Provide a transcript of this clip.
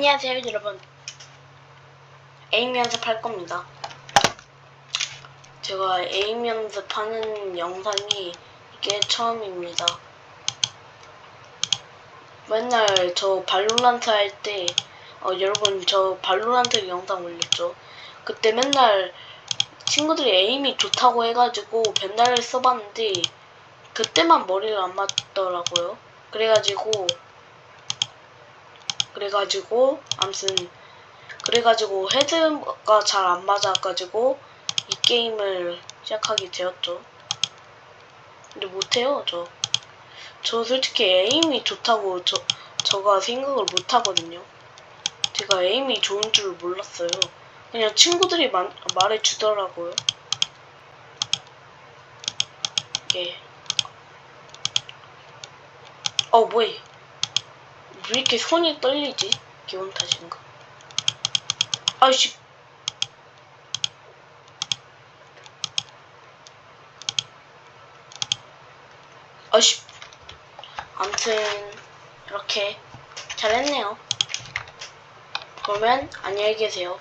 안녕하세요 여러분. 에임 연습할 겁니다. 제가 에임 연습하는 영상이 이게 처음입니다. 맨날 저 발로란트 할 때 어, 여러분 저 발로란트 영상 올렸죠? 그때 맨날 친구들이 에임이 좋다고 해가지고 벤달을 써봤는데 그때만 머리를 안 맞더라고요. 그래가지고 그래가지고 암튼 그래가지고 헤드가 잘 안 맞아가지고 이 게임을 시작하게 되었죠. 근데 못해요 저. 저 솔직히 에임이 좋다고 저 저가 생각을 못하거든요. 제가 에임이 좋은 줄 몰랐어요. 그냥 친구들이 마, 말해주더라고요. 예. 어 뭐해? 왜 이렇게 손이 떨리지? 기분 탓인가? 아이씨. 아이씨. 암튼 이렇게 잘했네요. 그러면 안녕히 계세요.